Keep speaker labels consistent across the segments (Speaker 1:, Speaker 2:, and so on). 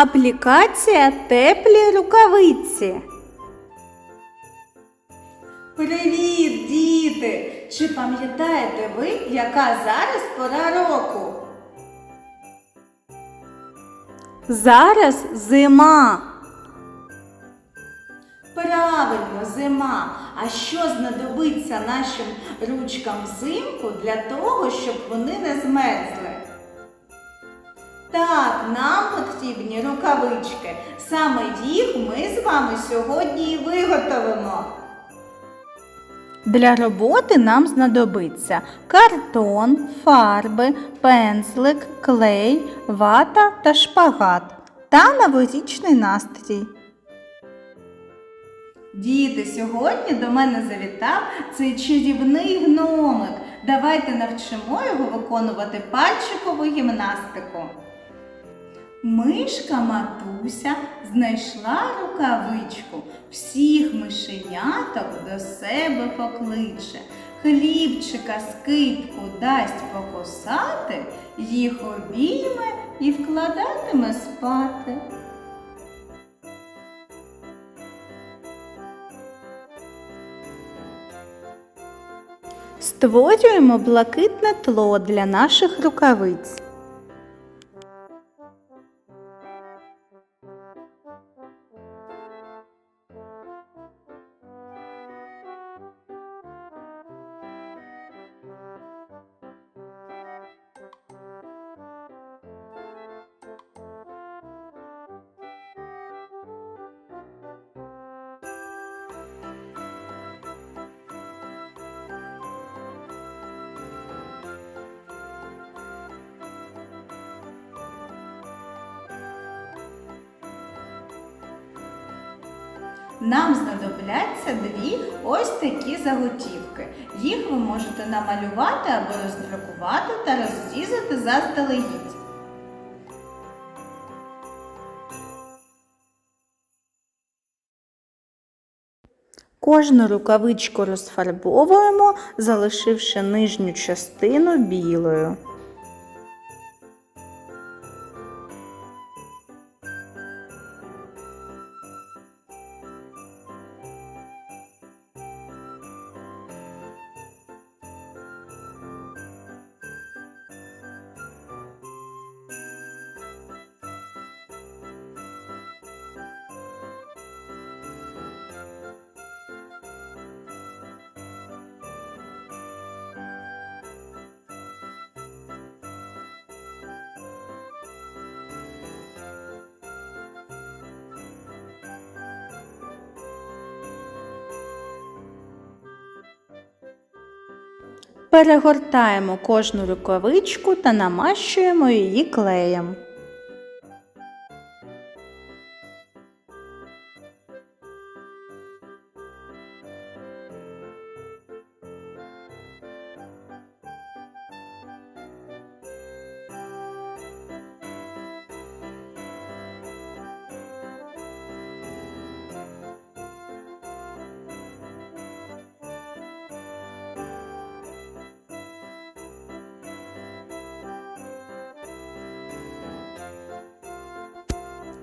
Speaker 1: Аплікація теплі рукавиці.
Speaker 2: Привіт, діти! Чи пам'ятаєте ви, яка зараз пора року?
Speaker 1: Зараз зима.
Speaker 2: Правильно, зима. А що знадобиться нашим ручкам взимку для того, щоб вони не змерзли? Так, нам потрібні рукавички. Саме їх ми з вами сьогодні і виготовимо.
Speaker 1: Для роботи нам знадобиться картон, фарби, пензлик, клей, вата та шпагат та новорічний настрій.
Speaker 2: Діти, сьогодні до мене завітав цей чарівний гномик. Давайте навчимо його виконувати пальчикову гімнастику. Мишка матуся знайшла рукавичку, всіх мишеняток до себе покличе. Хлібчика скипку дасть покусати, їх обійме і вкладатиме спати.
Speaker 1: Створюємо блакитне тло для наших рукавиць.
Speaker 2: Нам знадобляться дві ось такі заготівки. Їх ви можете намалювати або роздрукувати та розрізати заздалегідь.
Speaker 1: Кожну рукавичку розфарбовуємо, залишивши нижню частину білою. Перегортаємо кожну рукавичку та намащуємо її клеєм.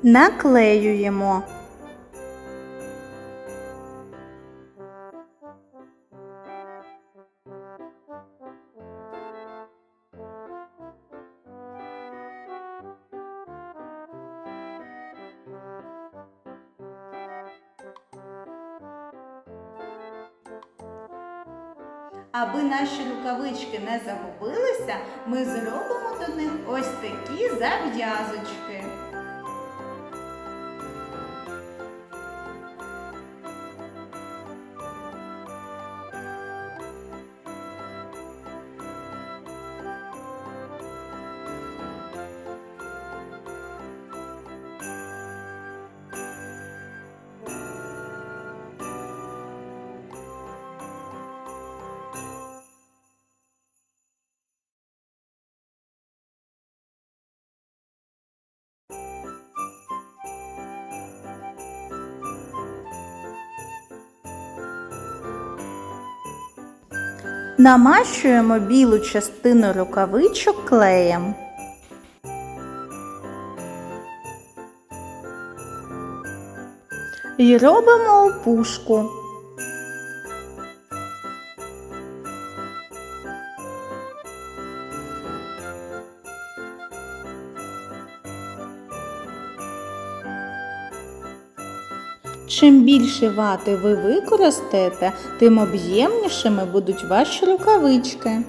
Speaker 1: Наклеюємо.
Speaker 2: Аби наші рукавички не загубилися, ми зробимо до них ось такі зав'язочки.
Speaker 1: Намащуємо білу частину рукавичок клеєм. І робимо опушку. Чим більше вати ви використаєте, тим об'ємнішими будуть ваші рукавички.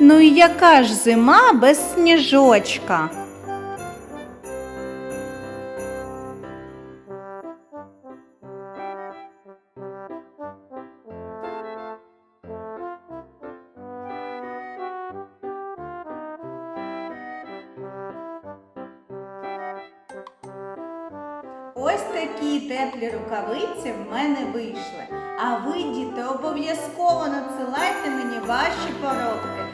Speaker 1: Ну і яка ж зима без сніжочка?
Speaker 2: Ось такі теплі рукавиці в мене вийшли. А ви, діти, обов'язково надсилайте мені ваші поробки.